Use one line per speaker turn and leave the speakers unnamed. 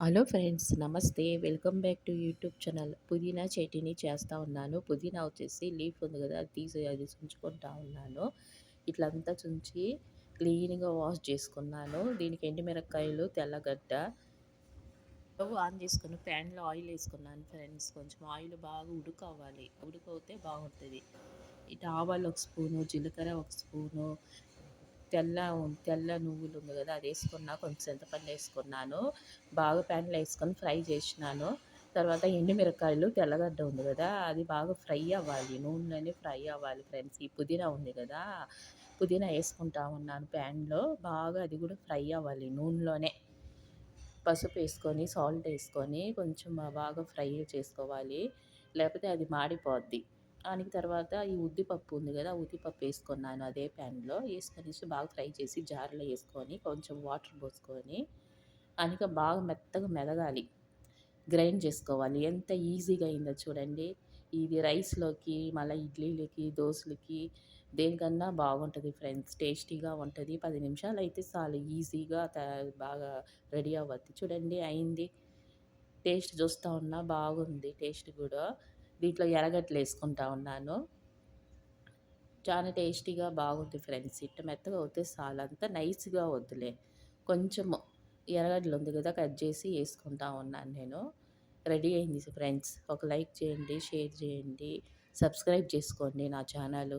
Hello friends నమస్తే. Welcome back to YouTube channel. పుదీనా చట్నీ చేస్తూ ఉన్నాను. పుదీనా వచ్చేసి లీఫ్ ఉంది కదా అది తీసి అది చుంచుకుంటా ఉన్నాను. ఇట్లంతా చుంచి క్లీన్గా వాష్ చేసుకున్నాను. దీనికి ఎండుమిరపకాయలు తెల్లగడ్డ ఆన్ చేసుకుని ప్యాన్లో ఆయిల్ వేసుకున్నాను ఫ్రెండ్స్. కొంచెం ఆయిల్ బాగా ఉడుకవ్వాలి. ఉడుకవుతే బాగుంటుంది. ఇటు ఆవాలు ఒక స్పూను జీలకర్ర ఒక స్పూను తెల్ల తెల్ల నువ్వులు ఉంది కదా అది వేసుకున్నా కొంచెం చింతపండు వేసుకున్నాను బాగా ప్యాన్లో వేసుకొని ఫ్రై చేసినాను. తర్వాత ఎండుమిరకాయలు తెల్లగడ్డ ఉంది కదా అది బాగా ఫ్రై అవ్వాలి నూనెలోనే ఫ్రై అవ్వాలి ఫ్రెండ్స్. ఈ పుదీనా ఉంది కదా పుదీనా వేసుకుంటా ఉన్నాను ప్యాన్లో బాగా అది కూడా ఫ్రై అవ్వాలి నూనెలోనే. పసుపు వేసుకొని సాల్ట్ వేసుకొని కొంచెం బాగా ఫ్రై చేసుకోవాలి లేకపోతే అది మాడిపోద్ది. దానికి తర్వాత ఈ ఉద్దిపప్పు ఉంది కదా ఉద్దిపప్పు వేసుకున్నాను అదే ప్యాన్లో. వేసుకొని బాగా ఫ్రై చేసి జార్లో వేసుకొని కొంచెం వాటర్ పోసుకొని అనిక బాగా మెత్తగా మెదగాలి. గ్రైండ్ చేసుకోవాలి. ఎంత ఈజీగా అయిందో చూడండి. ఇది రైస్లోకి మళ్ళీ ఇడ్లీలకి దోశలకి దేనికన్నా బాగుంటుంది ఫ్రెండ్స్. టేస్టీగా ఉంటుంది. పది నిమిషాలు అయితే చాలు ఈజీగా బాగా రెడీ అవ్వద్ది చూడండి అయింది. టేస్ట్ చూస్తూ ఉన్నా బాగుంది. టేస్ట్ కూడా దీంట్లో ఎరగట్లు వేసుకుంటా ఉన్నాను. చాలా టేస్టీగా బాగుంది ఫ్రెండ్స్. ఇట్ట మెత్తగా అవుతే చాలు. అంతా నైస్గా వద్దులే. కొంచెము ఎరగడ్డలు ఉంది కదా కట్ చేసి వేసుకుంటా ఉన్నాను నేను. రెడీ అయింది ఫ్రెండ్స్. ఒక లైక్ చేయండి షేర్ చేయండి సబ్స్క్రైబ్ చేసుకోండి నా ఛానల్.